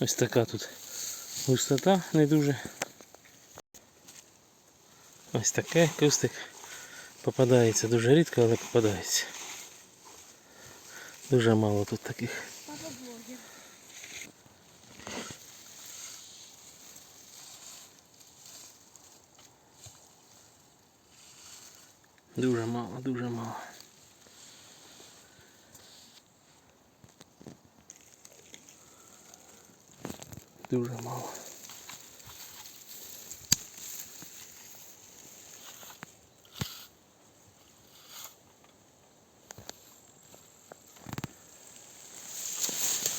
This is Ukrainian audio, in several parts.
Ось така тут густота не дуже. Ось таке кустик. Попадається дуже рідко, але попадається. Дуже мало тут таких. Дуже мало, дуже мало. Дуже мало.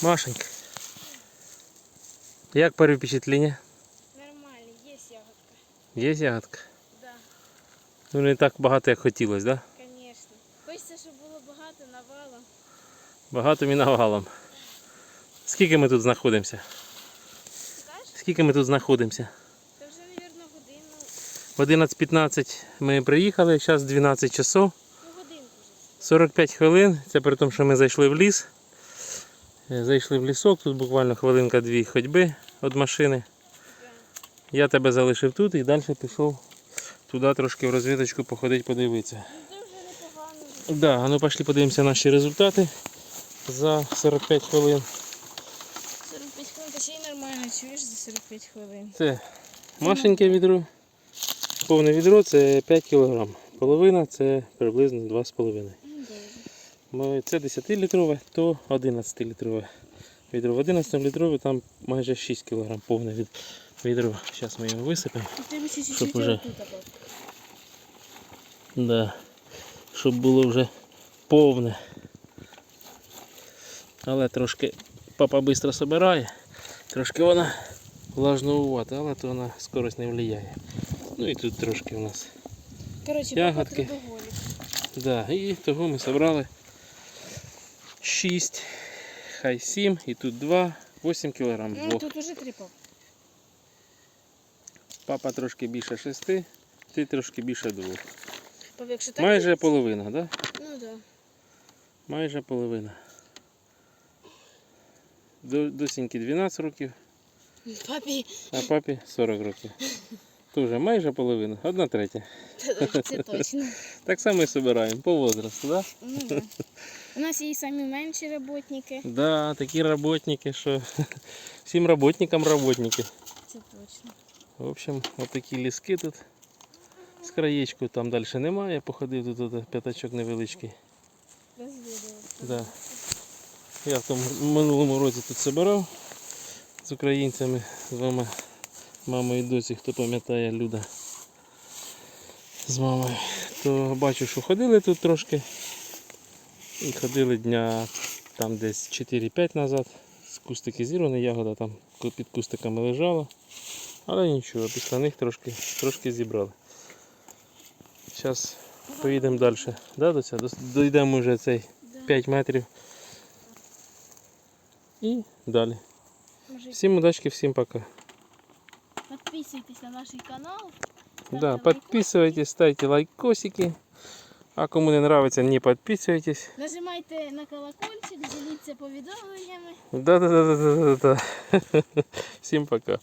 Машенька. Як перві впечатлення? Нормально, есть ягодка. Є ягодка? Ну не так багато, як хотілося, так? Да? конечно. Хочеться, щоб було багато навалом. Багато мінавалом. Скільки ми тут знаходимося? Скільки ми тут знаходимося? Це вже, мабуть, годину. В 11.15 ми приїхали, зараз 12 часов, Ну, годинку вже. 45 хвилин. Це при тому, що ми зайшли в ліс. Е, Зайшли в лісок, тут буквально хвилинка-дві ходьби від машини. Я тебе залишив тут і далі пішов туди трошки в розвідочку походити, подивитися. Да, а ну пішли подивимося наші результати за 45 хвилин. 45 хвилин, та ще й нормально, чуєш за 45 хвилин. Це машеньке відро. Повне відро це 5 кг. Половина це приблизно 2,5 Ну, Це 10-літрове, то 11-літрове відро. В 11-літрове там майже 6 кг повне відро. Його висипемо. У тебе ще Щоб уже-. Да. Щоб було вже повне. Але трошки папа швидко збирає. Трошки вона влажнувата, але то на скорость не впливає. Ну і тут трошки у нас. Коротше, Ягодки. папа. Да, і того ми зібрали 6, хай 7 і тут 2, 8 кг Ну, тут уже три пап. Папа трошки більше 6, ти трошки більше 2. Пап, якщо так... Майже дивитися- половина, так? Да? Ну, да. Майже половина. До, досіньки 12 років, Папі, а папі 40 років. Тоже майже половина, одна третя. це точно. Так само і збираємо по возрасту, да? Ну, да. У нас є і самі менші роботники. Да, такі роботники, що всім роботникам роботники. Це точно. В общем, от такі ліски тут. З краєчку там далі немає, походив тут п'ятачок невеличкий. Да. Я в тому минулому році тут збирав з українцями, з вами, мамою і досі, хто пам'ятає Люда з мамою. То бачу, що ходили тут трошки. І ходили дня там десь 4-5 назад. З кустики зірвані, ягода там під кустиками лежала. Але нічого, після них трошки, трошки зібрали. Зараз поїдемо далі. Да, Доця? Дос- Дійдемо вже цей Да. 5 метрів. І далі. Може, Всім удачки, всім пока. Підписуйтесь на наш канал. ставте Да, лайкосики. подписывайтесь, ставьте лайкосики. А кому не нравится, не подписывайтесь. Нажимайте на колокольчик, діліться повідомленнями. Да-да-да-да-да-да. Всім пока.